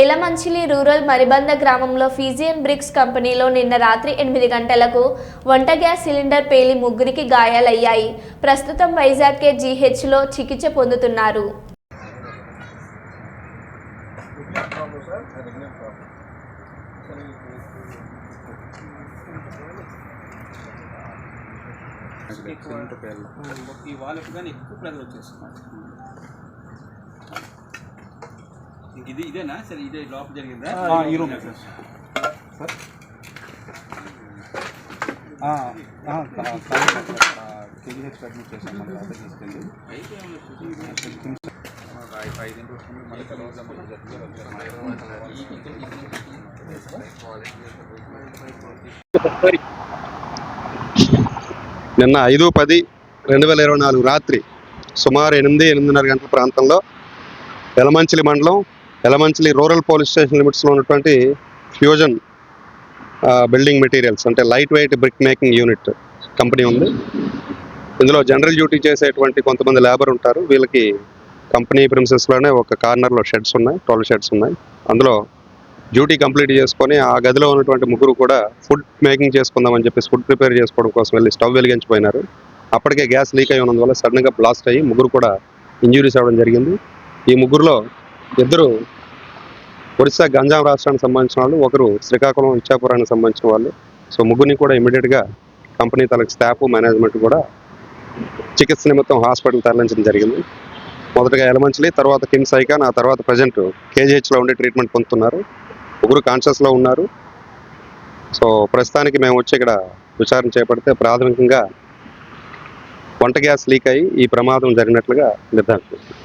Yelamanchili rural మరిబంద గ్రామంలో ఫీజియన్ bricks కంపెనీలో నిన్న రాత్రి ఎనిమిది గంటలకు వంట గ్యాస్ సిలిండర్ పేలి ముగ్గురికి గాయాలయ్యాయి. ప్రస్తుతం వైజాగ్ కే జీహెచ్లో చికిత్స పొందుతున్నారు. ఎక్కువ ఈ వాళ్ళకి కానీ ఎక్కువ ప్రెజర్ వచ్చేస్తుంది ఇది ఇదేనా? సరే ఇదే లోపల జరిగిందా? ఆ, ఈ room sir. Sir. KGH admit చేసాం తీసుకెళ్ళి. ఐదింటి వస్తుంది మళ్ళీ నిన్న ఐదు పది రెండు వేల ఇరవై నాలుగు రాత్రి సుమారు ఎనిమిది ఎనిమిదిన్నర గంటల ప్రాంతంలో ఎలమంచిలి మండలం ఎలమంచిలి రూరల్ పోలీస్ స్టేషన్ లిమిట్స్లో ఉన్నటువంటి ఫ్యూజన్ బిల్డింగ్ మెటీరియల్స్ అంటే light weight brick making unit company ఉంది. ఇందులో జనరల్ డ్యూటీ చేసేటువంటి కొంతమంది లేబర్ ఉంటారు. వీళ్ళకి కంపెనీ ప్రిన్సెస్లోనే ఒక కార్నర్లో షెడ్స్ ఉన్నాయి ట్వెల్వ్ షెడ్స్ ఉన్నాయి. అందులో డ్యూటీ కంప్లీట్ చేసుకొని ఆ గదిలో ఉన్నటువంటి ముగ్గురు కూడా ఫుడ్ మేకింగ్ చేసుకుందామని చెప్పేసి ఫుడ్ ప్రిపేర్ చేసుకోవడం కోసం వెళ్ళి స్టవ్ వెలిగించిపోయినారు. అప్పటికే గ్యాస్ లీక్ అయి ఉన్నందువల్ల సడన్గా బ్లాస్ట్ అయ్యి ముగ్గురు కూడా ఇంజురీస్ అవ్వడం జరిగింది. ఈ ముగ్గురులో ఇద్దరు ఒరిస్సా గంజాం రాష్ట్రానికి సంబంధించిన వాళ్ళు ఒకరు శ్రీకాకుళం ఇచ్చాపురానికి సంబంధించిన వాళ్ళు. సో ముగ్గురిని కూడా ఇమీడియట్గా కంపెనీ తనకు స్టాఫ్ మేనేజ్మెంట్ కూడా చికిత్స నిమిత్తం హాస్పిటల్ తరలించడం జరిగింది. మొదటగా ఎలమంచిలి తర్వాత కిమ్స్ ఐకాన్ ఆ తర్వాత ప్రజెంట్ కేజీహెచ్లో ఉండి ట్రీట్మెంట్ పొందుతున్నారు. ముగ్గురు కాన్షియస్లో ఉన్నారు. సో ప్రస్తుతానికి మేము వచ్చి ఇక్కడ విచారణ చేపడితే ప్రాథమికంగా వంట గ్యాస్ లీక్ అయ్యి ఈ ప్రమాదం జరిగినట్లుగా నిర్ధారించారు